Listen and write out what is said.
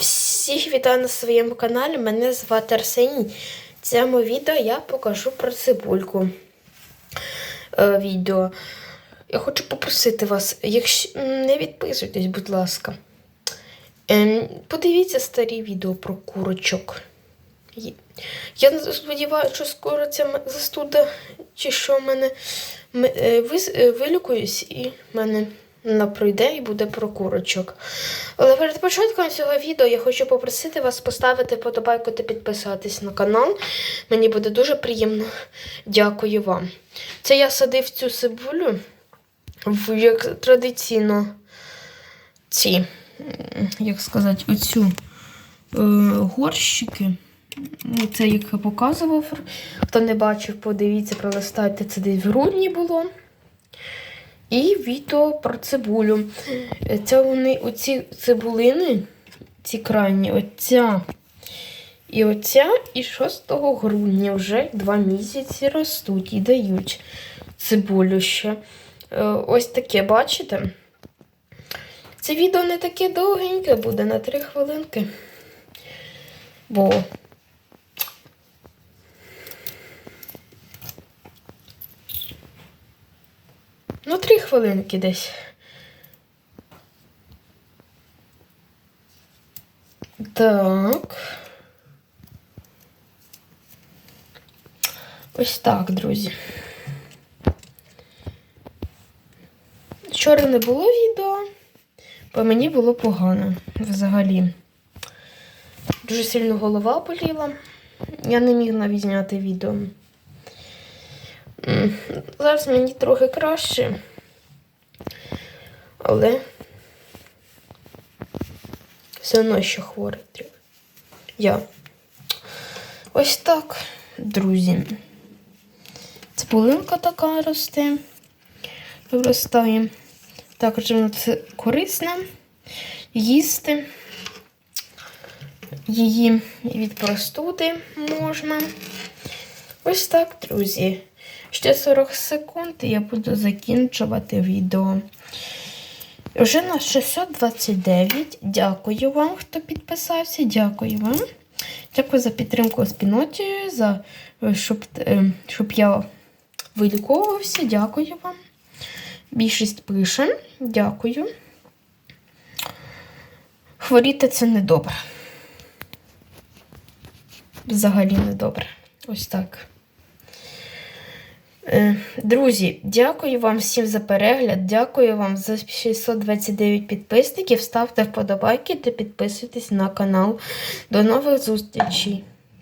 Всіх вітаю на своєму каналі. Мене звати Арсеній. В цьому відео я покажу про цибульку. Е, відео. Я хочу попросити вас, якщо не відписуйтесь, будь ласка. Ем, подивіться старі відео про курочок. Я сподіваюся, що скоро ця застуда, чи що в мене е, е, вилікуюсь, і в мене вона пройде і буде про курочок. Але перед початком цього відео я хочу попросити вас поставити подобайку та підписатись на канал. Мені буде дуже приємно. Дякую вам. Це я садив цю цибулю, як традиційно ці, як сказати, оцю е, горщики. Ну, Це як я показував. Хто не бачив, подивіться, пролистайте, це десь в грудні було. І відео про цибулю. Е, Це вони, оці цибулини, ці крайні, оця і оця, і 6 грудня вже два місяці ростуть і дають цибулю ще. Е, Ось таке, бачите? Це відео не таке довгеньке, буде на 3 хвилинки. Бо Ну, три хвилинки десь. Так. Ось так, друзі. Вчора не було відео, бо мені було погано взагалі. Дуже сильно голова боліла. Я не міг навіть зняти відео. Зараз мені трохи краще. Але все одно ще хворий. трохи. Я. Ось так, друзі. Цибулинка така росте. Виростає. Також воно це корисне їсти. Її від простуди можна. Ось так, друзі. Ще 40 секунд і я буду закінчувати відео. Вже на 629. Дякую вам, хто підписався. Дякую вам. Дякую за підтримку спільноті, за е, щоб, е, щоб я виліковувався. Дякую вам. Більшість пише. Дякую. Хворіти це не добре. Взагалі не добре. Ось так. Е, Друзі, дякую вам всім за перегляд. Дякую вам за 629 підписників. Ставте вподобайки та підписуйтесь на канал. До нових зустрічей!